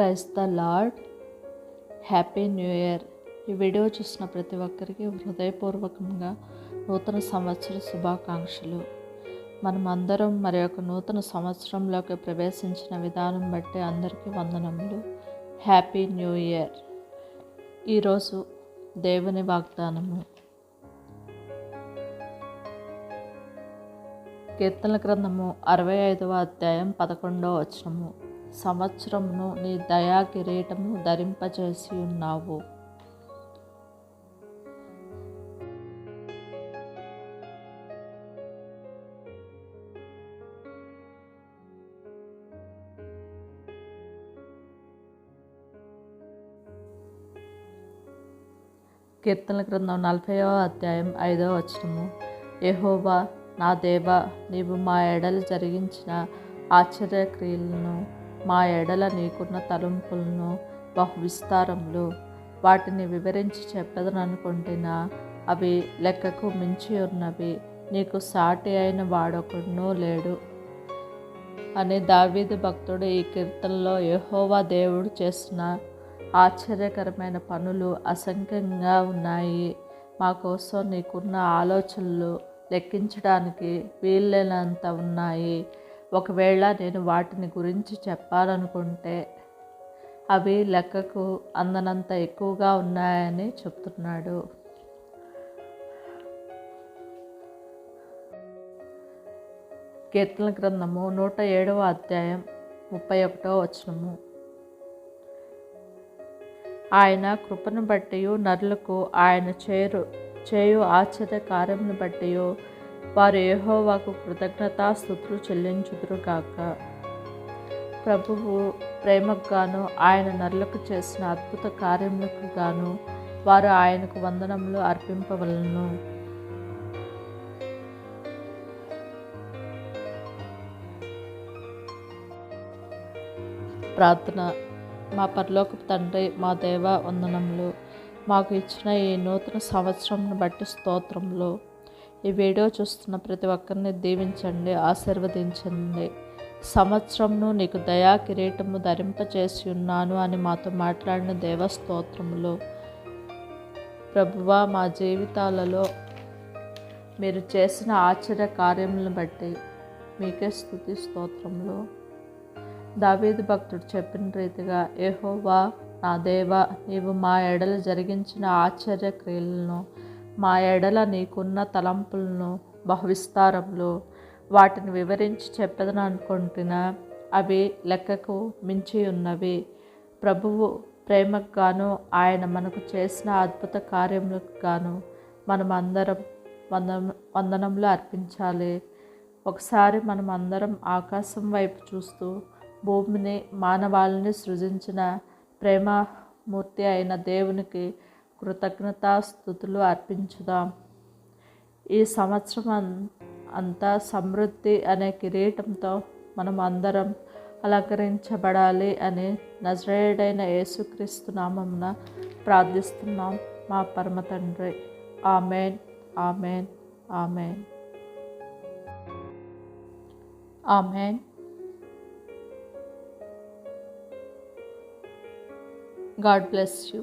Christ the Lord. Happy new year. ఈ video చూసిన ప్రతి ఒక్కరికి హృదయపూర్వకంగా నూతన సంవత్సర శుభాకాంక్షలు. మనం అందరం మరి ఒక నూతన సంవత్సరంలోకి ప్రవేశించిన విధానం బట్టి అందరికీ వందనములు. Happy new year. ఈరోజు దేవుని వాగ్దానము. కీర్తన గ్రంథము అరవై ఐదవ అధ్యాయం పదకొండవ వచనము. సంవత్సరమును నీ దయా కిరీటము ధరింపజేసి ఉన్నావు. కీర్తన గ్రంథం నలభైవ అధ్యాయం ఐదవ వచనము. యహోవా నా దేవా నీవు మా ఎడలు జరిగించిన ఆశ్చర్యక్రియలను మా ఎడల నీకున్న తలంపులను బహు విస్తారములు వాటిని వివరించి చెప్పదననుకుంటున్నా అవి లెక్కకు మించి ఉన్నవి. నీకు సాటి అయిన వాడొకడునూ లేడు. అని దావీదు భక్తుడు ఈ కీర్తనలో యహోవా దేవుడు చేసిన ఆశ్చర్యకరమైన పనులు అసంఖ్యంగా ఉన్నాయి. మా కోసం నీకున్న ఆలోచనలు లెక్కించడానికి వీలైనంత ఉన్నాయి. ఒకవేళ నేను వాటిని గురించి చెప్పాలనుకుంటే అవి లెక్కకు అందనంత ఎక్కువగా ఉన్నాయని చెప్తున్నాడు. కీర్తన గ్రంథము నూట ఏడవ అధ్యాయం ముప్పై ఒకటో వచనము. ఆయన కృపను బట్టి నరులకు ఆయన చేరు చేయు ఆశ్చర్య కార్యమును బట్టి వారు ఏహోవాకు కృతజ్ఞతాస్థుతులు చెల్లించుదురు కాక ప్రభువు ప్రేమకు గాను ఆయన నరులకు చేసిన అద్భుత కార్యములకు గాను వారు ఆయనకు వందనములు అర్పింపవలను. ప్రార్థన. మా పరలోకపు తండ్రి మా దేవ వందనములు. మాకు ఇచ్చిన ఈ నూతన సంవత్సరంను బట్టి స్తోత్రంలో ఈ వీడియో చూస్తున్న ప్రతి ఒక్కరిని దీవించండి ఆశీర్వదించండి. సంవత్సరంను నీకు దయా కిరీటము ధరింపచేసి ఉన్నాను అని మాతో మాట్లాడిన దేవ స్తోత్రములో. ప్రభువా మా జీవితాలలో మీరు చేసిన ఆశ్చర్య కార్యములను బట్టి మీకే స్థుతి స్తోత్రంలో దావీదు భక్తుడు చెప్పిన రీతిగా ఏహోవా నా దేవా నీవు మా ఎడలు జరిగించిన ఆశ్చర్య క్రియలను మా ఎడల నీకున్న తలంపులను బహువిస్తారంలో. వాటిని వివరించి చెప్పదని అనుకుంటున్నా అవి లెక్కకు మించి ఉన్నవి ప్రభువు ప్రేమకు గాను ఆయన మనకు చేసిన అద్భుత కార్యములకు గాను మనం అందరం వంద వందనంలో అర్పించాలి. ఒకసారి మనం అందరం ఆకాశం వైపు చూస్తూ భూమిని మానవాళిని సృజించిన ప్రేమమూర్తి అయిన దేవునికి కృతజ్ఞతాస్థుతులు అర్పించుదాం. ఈ సంవత్సరం అంతా సమృద్ధి అనే కిరీటంతో మనం అందరం అలంకరించబడాలి అని నజరేయుడైన యేసుక్రీస్తు నామమున ప్రార్థిస్తున్నాం. మా పరమ తండ్రి. Amen. Amen. Amen. Amen. God bless you.